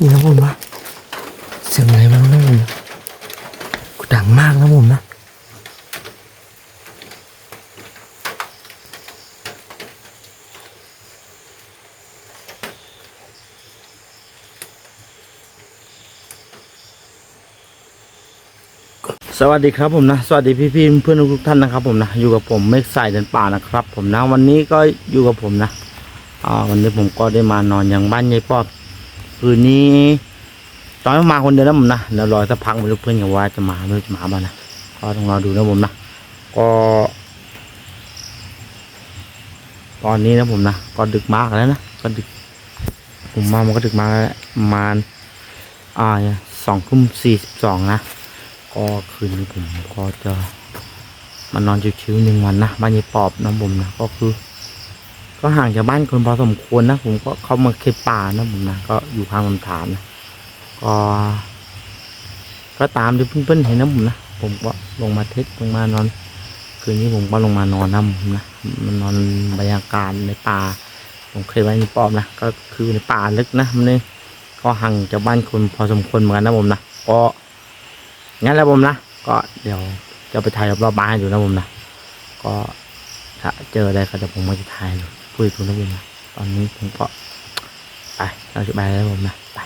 นี่นะผมนะเสียงอะไรไม่รู้นะผมกูดังมากนะผมนะสวัสดีครับผมนะสวัสดีพี่พี่เพื่อนทุกท่านนะครับผมนะอยู่กับผมเมฆสายเดินป่านะครับ ผมนะวันนี้ก็อยู่กับผมนะอ่าวันนี้ผมก็ได้มานอนอย่างบ้านยายปอบ คืนนี้ ตอนนี้มาคนเดียวนะผมนะเดี๋ยวรอสักพักไม่รู้เพื่อนกันว่าจะมาไม่รู้จะมาบ้างนะก็ต้องรอดูนะผมนะก็ ตอนนี้นะผมนะก็ดึกมากแล้วนะก็ดึก ผมมามันก็ดึกมากแล้วประมาณอ่าสองทุ่มสี่สิบสองนะก็คืนนี้ผมก็จะมานอนชิวๆหนึ่งวันนะบ้านยายปอบนะผมนะก็คือ ก็ห่างจากบ้านคนพอสมควรนะ ผมก็เข้ามาเคป่านะผมนะก็อยู่ข้างลำธารนะก็ก็ตามที่เพื่อนๆเห็นนะผมนะผมก็ลงมาเทสลงมานอน คืนนี้ผมก็ลงมานอนนะผมนะมันนอนบรรยากาศในป่า ผมเคยไว้ในป้อบนะก็คือในป่าลึกนะมันนี่ก็ห่างจากบ้านคนพอสมควรเหมือนกันนะผมนะก็งั้นแล้วผมนะก็เดี๋ยวจะไปถ่ายรอบๆบ้านให้ดูนะผมนะก็ถ้าเจออะไรก็เดี๋ยวผมมาจะถ่ายเลย ดูพูดดูนะผมนะตอนนี้ผมก็ไปเราจะไปแล้วผมนะไป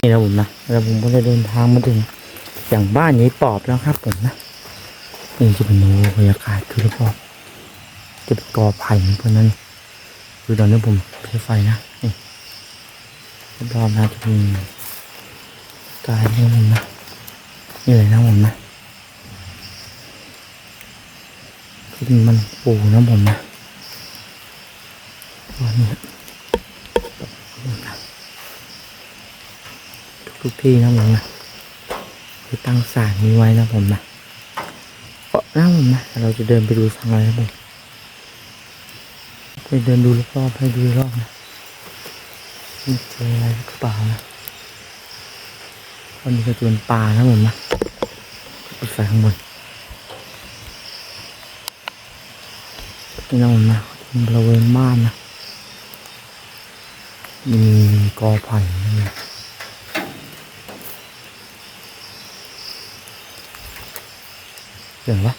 นี่นะผมนะแล้วผมก็ได้เดินทางมาถึงอย่างบ้านยายปอบแล้วครับผมนะนี่จะเป็นโนบรรยากาศคือรอบๆจะเป็นกอไผ่เหมือนกันนั่นคือตอนนี้ผมใช้ไฟนะนี่รอบๆนะจะมีกายนี่ผมนะนี่เลยนะผมนะคือมันปูนะผมนะ วนี้ทุกที่นะผมนะคือตั้งสารนี้ไว้นะผมนะเก็นะผมนะเราจะเดินไปดูทางอะไรนะผมไปเดินดูรอบๆให้ดูรอบนะมีเจออะไรหรือเปล่านะวันนี้ก็จะเป็นป่านะผมนะปิดไฟข้างบนนี่นะผมนะเป็นบริเวณบ้านนะ มีกอไผ่เสียงวะ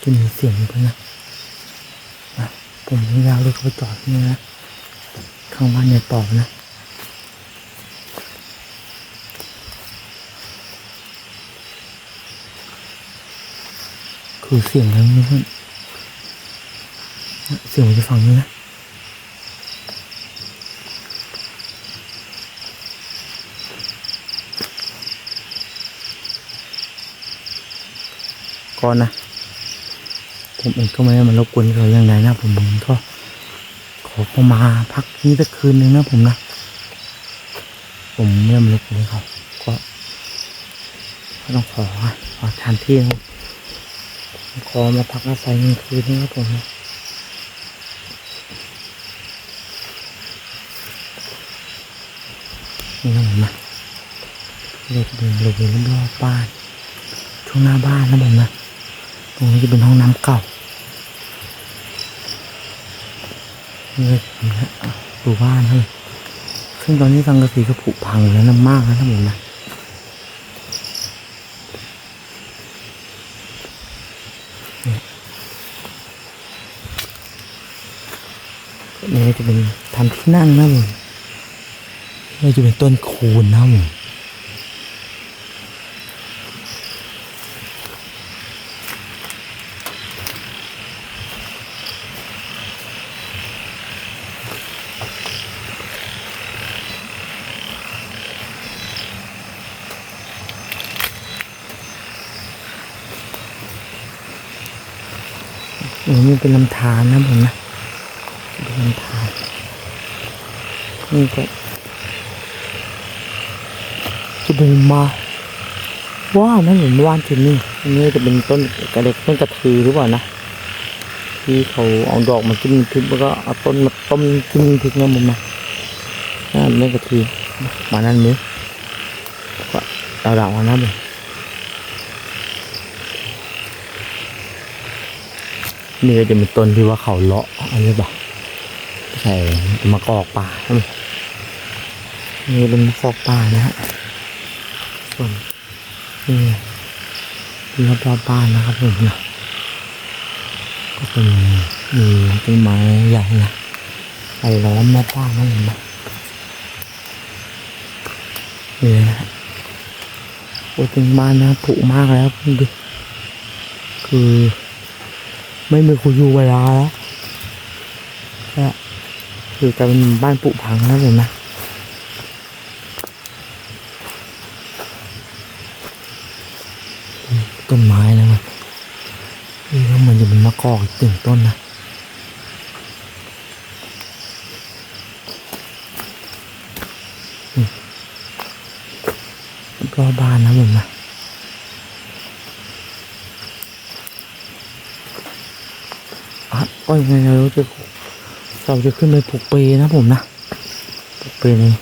จะมีเสียงเพื่อนนะผมยาวเลยเขาไปจอดนี่นะ ข้างบ้านยายปอบนะ คือเสียงอะไรไม่รู้นเสียงมันจะฟังนี้นะก่อนนะ ผมเองก็ไม่ได้มารบกวนเขาอย่างไรนะ ผมผมก็ขอเขามาพักที่นี่สักคืนนึงนะผมนะ ผมไม่ได้มารบกวนเขาก็ ก็ต้องขอขอทานที่นะ ขอมาพักอาศัยหนึ่งคืนนี้ครับผมนี่นะผมนะเราจะเดินบริเวณรอบบ้าน ช่วงหน้าบ้านนะผมนะตรงนี้จะเป็นห้องน้ำเก่านี่เลยผมนะอะดูบ้านเลยซึ่งตอนนี้สังกะสีก็ผุพังแล้วนะมากนะท่านผมนะ นี่นี่จะเป็นทำที่นั่งนะผมนี่จะเป็นต้นคูนนะผมโอ้นี่เป็นลำธารนะผมนะ นลำธารนี่ก็จะเป็นมาว้าวนะเหมือนว่านที่นี่อันนี้จะเป็นต้นกระเด็กต้นกระทือหรือเปล่านะที่เขาเอาดอกมาจิ้มพริกแล้วก็เอาต้นมาต้มจิ้มพริกนะผมนะนั่นไม่กระทือมานั่นมือก็ดาวๆนะผมนี่ก็จะเป็นต้นที่ว่าเขาเลาะอันนี้ปะ ใช่มะกอกป่ามนี่เป็นมะกอกป่านะฮะส่วนนี่รอบรอบๆบ้านนะครับผมนะก็เป็นมีต้นไม้ใหญ่นะไปล้อมรอบบ้านนั่นเองนะนี่นะโอ้ต้นบ้านนะผุมากแล้วดูคือ ไม่มีคนอยู่เวลาแล้วก็ คือกลายเป็นบ้านผุพังแล้วเลยนะอืมต้นไม้นะมันนี่ก็เหมันจะเป็นมะกอกอีกตึงต้นนะอืมรอบบ้านนะผมนะอะก็ยังไงเราจะ เราจะขึ้นไปปลูกเปรนะผมนะปลูกเปรนี่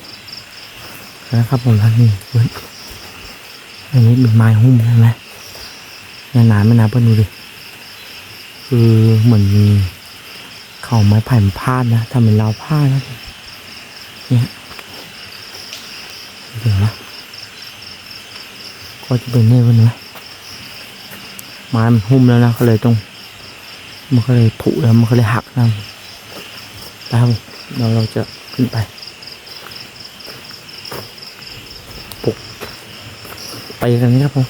นะครับผมนะนี่เพื่อนอันนี้เป็นไม้หุ้มใช่ไหมเนี่ยหนาไม่นาเพื่อนดูดิคือเหมือนมีเข่าไม้ไผ่มันพาดนะทำเป็นราวผ้านะเนี่ยเดี๋ยวนะก็จะเป็นเนี่ยเพื่อนนะไม้มันหุ้มแล้วนะก็เลยต้องมันก็เลยผุแล้วมันก็เลยหักนะ ตามเราเราจะขึ้นไปปลุกไปกันนี้ครับผม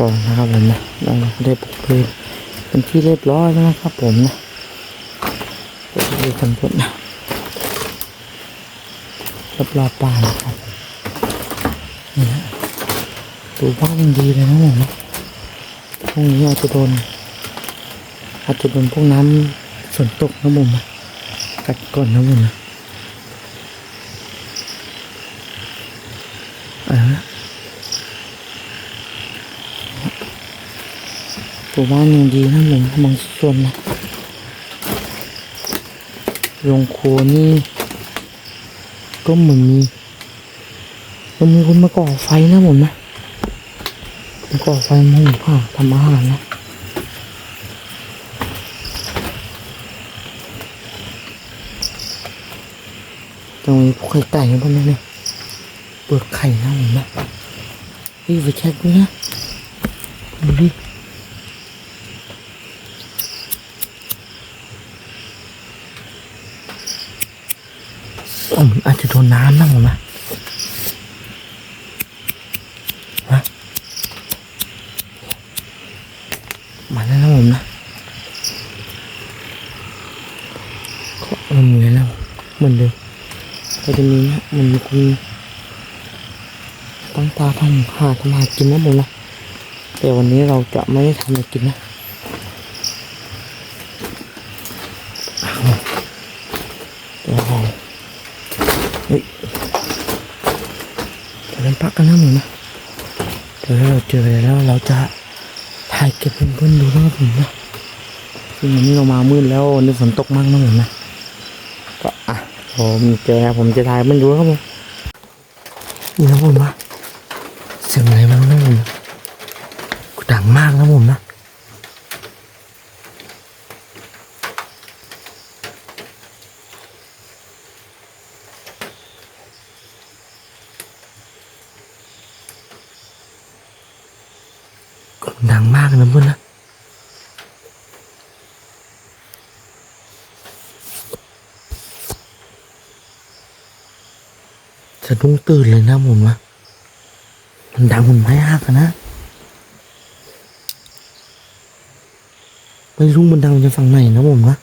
ก็นะครับผมนะเราได้ปลูกพืชเป็นที่เรียบร้อยแล้วนะครับผมนะเดี๋ยวดูกันพื่นนะรอบๆบ้านนะครับนี่นะดูบ้านยังดีเลยนะผมนะพรุ่งนี้อาจจะโดนอาจจะโดนพวกน้ำฝนตกนะผมนะกัดก่อนนะผมนะอะไรนะ ตัวบ้านยังดีนะผมบางส่วนนะโรงครัวนี่ ก็เหมือนมีมันมีคนมาก่อไฟนะผมนะมาก่อไฟมุงผ้าทำอาหารนะตรงนี้พวกไข่ไก่พวกนั้นเนี่ยเปลือกไข่นะผมนะนี่ไปเช็คดูนะดูดิ อืมอาจจะโดนน้ำนะผมนะฮะมาแล้วนะผมนะก็เออเหมือนแล้วเหมือนเดิมก็จะมีนะมันมีคนตั้งตาทำหาทำหากินนะผมนะแต่วันนี้เราจะไม่ทำอะไรกินนะเอาเดี๋ยวเราเฮ้ยเดี๋ยวเรา พักกันนะหนูนะเดี๋ยวเราเจอแล้วเราจะถ่ายเก็บเพื่อนๆดูนะครับผมนะคือวันนี้เรามามืดแล้ววันนี้ฝนตกมากนะผมนะก็อะผมเจอนะผมจะถ่ายมันดูครับผมนี่นะผมนะเสียงอะไรบ้างนะผมกูดังมากนะผมนะก็ดังมากนะเพื่อนนะ สะดุ้งตื่นเลยนะผมนะมันดังหมันไม้หักนะไม่รู้มันดังจากฝั่งไหนนะผมนะ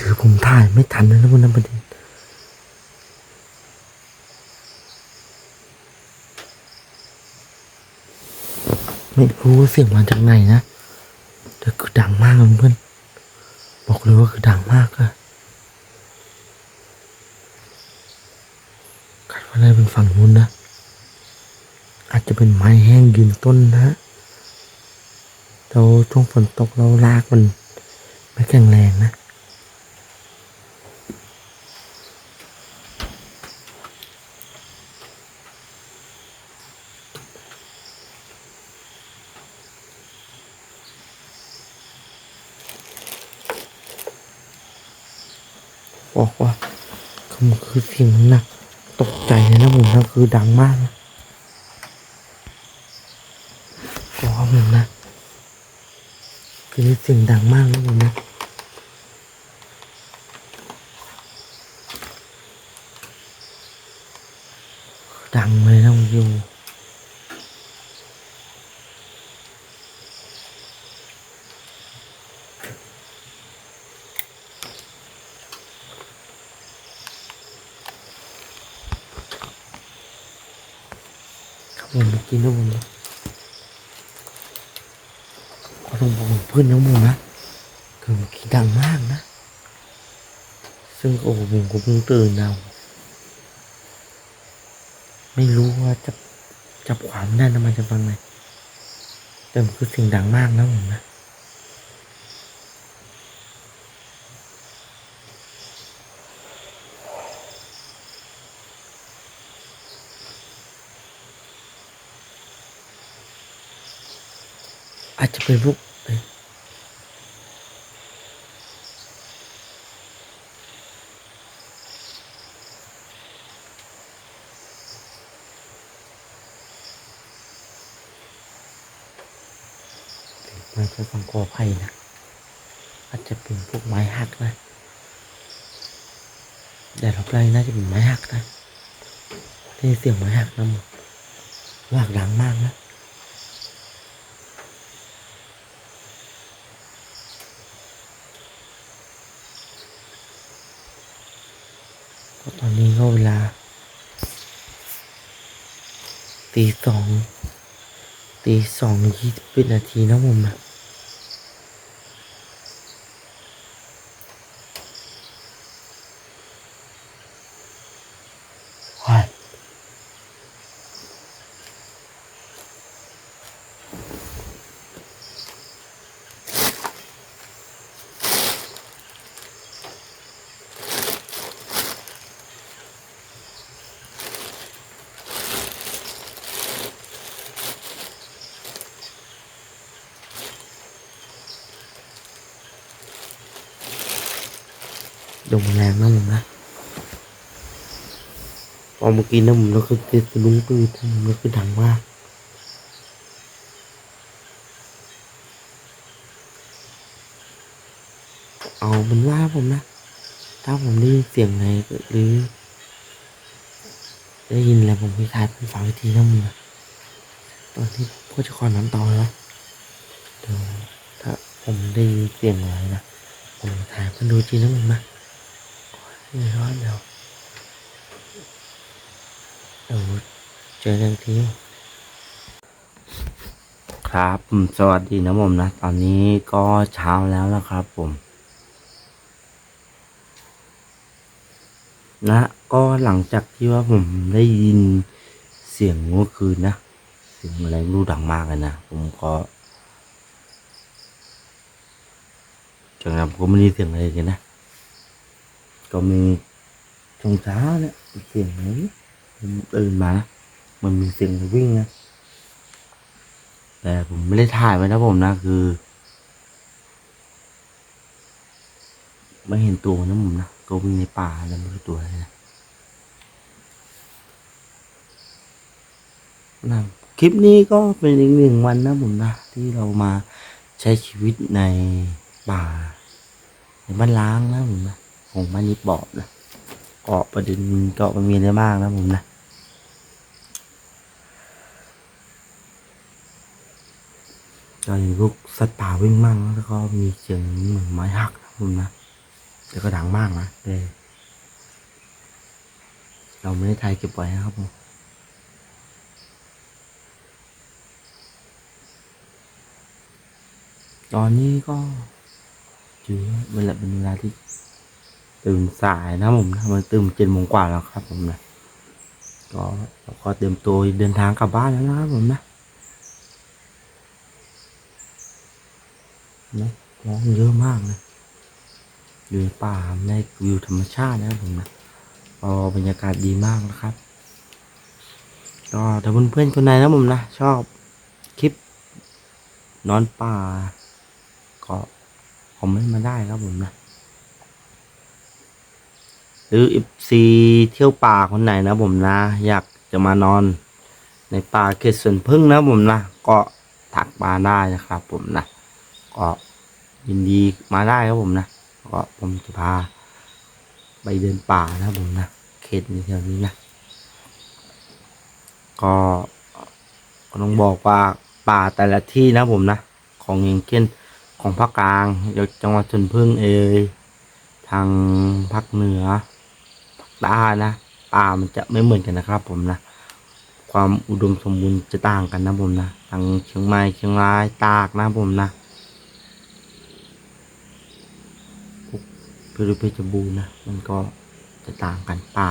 คือผมถ่ายไม่ทันเลยนะวันนั้นประเด็น ไม่รู้ว่าเสียงมาจากไหนนะแต่คือดังมากเพื่อนบอกเลยว่าคือดังมากอะคาดว่าน่าจะเป็นฝั่งนู้นนะ อาจจะเป็นไม้แห้งยืนต้นนะแล้วช่วงฝนตกเราลากมันไม่แข็งแรงนะ บอกว่าคือมันคือเสียงหนักตกใจเลยนะผมนะคือดังมากนะก็ผมนะคือเสียงดังมากนะผมนะดังเลยนะผมอยู่ ครับผมเมื่อกี้นะมนะก็ต้องบอกเพื่อนนะผมนะคือเมื่อกี้ดังมากนะ ซึ่งโอ้โหผมก็เพิ่งตื่นเอาไม่รู้ว่าจะจับความได้นะมันจะฟังไงแต่มันคือเสิ่งดังมากนะผมนะ อาจจะเป็นพวกเอ้ยมันเป็นฝั่งกอไผ่นะอาจจะเป็นพวกไม้หักนะแต่รอบแรกน่าจะเป็นไม้หักนะได้เสียงไม้หักนะมึงหักดังมากนะ อนนี้ก็เวลาตีสองตีสองยี่สิบนาทีนะผมนะ ลมแรงนะผมนะพอเมื่อกี้นะผมก็คือติดสะดุ้งตื่นผมก็คือดังมากเอาเป็นว่าผมนะ ถ้าผมได้ยินเสียงอะไรหรือ ได้ยินอะไรผมพี่ายเป็นฟังอีกทีนะมึงนะตอนที่ผมก็จะขอน้ำต่อนะเดี๋ยวถ้าผมได้ยินเสียงอะไรนะผมถ่ายมันดูทีนะมึงนะ เดี๋ยวเดี๋ยวเดี๋ยวเจอกันทีครับผมสวัสดีนะผมนะ ตอนนี้ก็เช้าแล้วนะครับผมนะก็หลังจากที่ว่าผมได้ยินเสียงเมื่อคืนนะ เสียงอะไรรู้ดังมากเลยนะ ผมก็จากนั้นผมก็ไม่ได้เสียงอะไรกันนะ ก็มีช่วงเช้าเนี่ยเสียงไรเนี่ยผมตื่นมานะมันมีเสียงวิ่งนะแต่ผมไม่ได้ถ่ายไว้นะผมนะคือ ไม่เห็นตัวนะผมนะก็วิ่งในป่าแล้วไม่รู้ตัวอะไรนะนะคลิปนี้ก็เป็นอีกหนึ่งวันนะผมนะที่เรามาใช้ชีวิตในป่าในบ้านล้างนะผมนะ ของบ้านนี้ปอบนะเกาะประเด็นเกาะมันมีอะไรมากนะผมนะก็มีพวกสัตว์ป่าวิ่งมั่งแล้วก็มีเสียงเหมือนไม้หักนะผมนะแต่ก็ดังมากนะแต่เราไม่ได้ถ่ายเก็บไว้นะครับผมตอนนี้ก็ถือว่าเวลาเป็นเวลาที่ ตื่นสายนะผมนะมันตื่นเจ็ดโมงกว่าแล้วครับผมนะก็เราก็เตรียมตัวเดินทางกลับบ้านแล้วนะครับผมนะนะร้องเยอะมากเลยอยู่ในป่าในวิวธรรมชาตินะครับผมนะก็บรรยากาศดีมากนะครับ ก็ถ้าเพื่อนๆคนไหนนะผมนะชอบคลิปนอนป่าก็คอมเมนต์มาได้ครับผมนะ หรืออิซีเที่ยวป่าคนไหนนะผมนะ อยากจะมานอน ในป่าเขตสวนพึ่งนะผมนะ ก็ถักมาได้นะครับผมนะ ก็ยินดีมาได้ครับผมนะ ก็ผมจะพาไปเดินป่านะผมนะ เขตในแถวนี้นะ ก็ก็ต้องบอกว่าป่าแต่ละที่นะผมนะ ของอย่างเช่นของภาคกลางจังหวัดชนพึ่งเอยทางภาคเหนือ ตานะป่ามันจะไม่เหมือนกันนะครับ ผมนะ ความอุดมสมบูรณ์จะต่างกันนะผมนะทางเชียงใหม่เชียงรายตากนะผมนะพวกเพชเพชรบูรณ์นะมันก็จะต่างกันป่า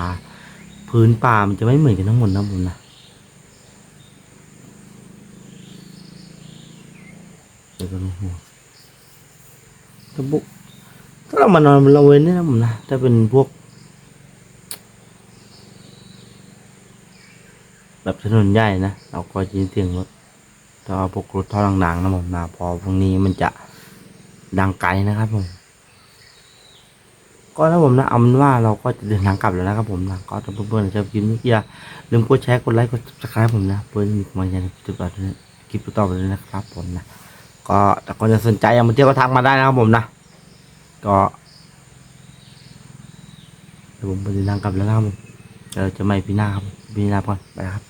พื้นป่ามันจะไม่เหมือนกันทั้งหมดนะผมนะเดี๋ยวก็ต้องห่วถ้าบุกถ้าเรามานอนบนเราเว้นนี่นะผมนะถ้าเป็นพวก แบบถนนใหญ่นะเราก็ยินเสียงรถแต่ว่าพวกรถท่อดังๆนะผมนะพอพวกนี้มันจะดังไกลนะครับผมก็นะผมนะเอาเป็นว่าเราก็จะเดินทางกลับแล้วนะครับผมนะก็ถ้าเพื่อนๆชอบคลิปนี้อย่าลืมกดแชร์กดไลค์กด subscribe ผมนะเพื่อมีกำลังใจในคลิปต่อไปคลิปต่อไปเลยนะครับผมนะก็แต่คนจะสนใจอยากมาเที่ยวก็ทักมาได้นะครับผมนะก็ผมไปเดินทางกลับแล้วนะครับผมเดี๋ยวเราจะไม่พี่หน้าครับพี่หน้าก่อนไปครับ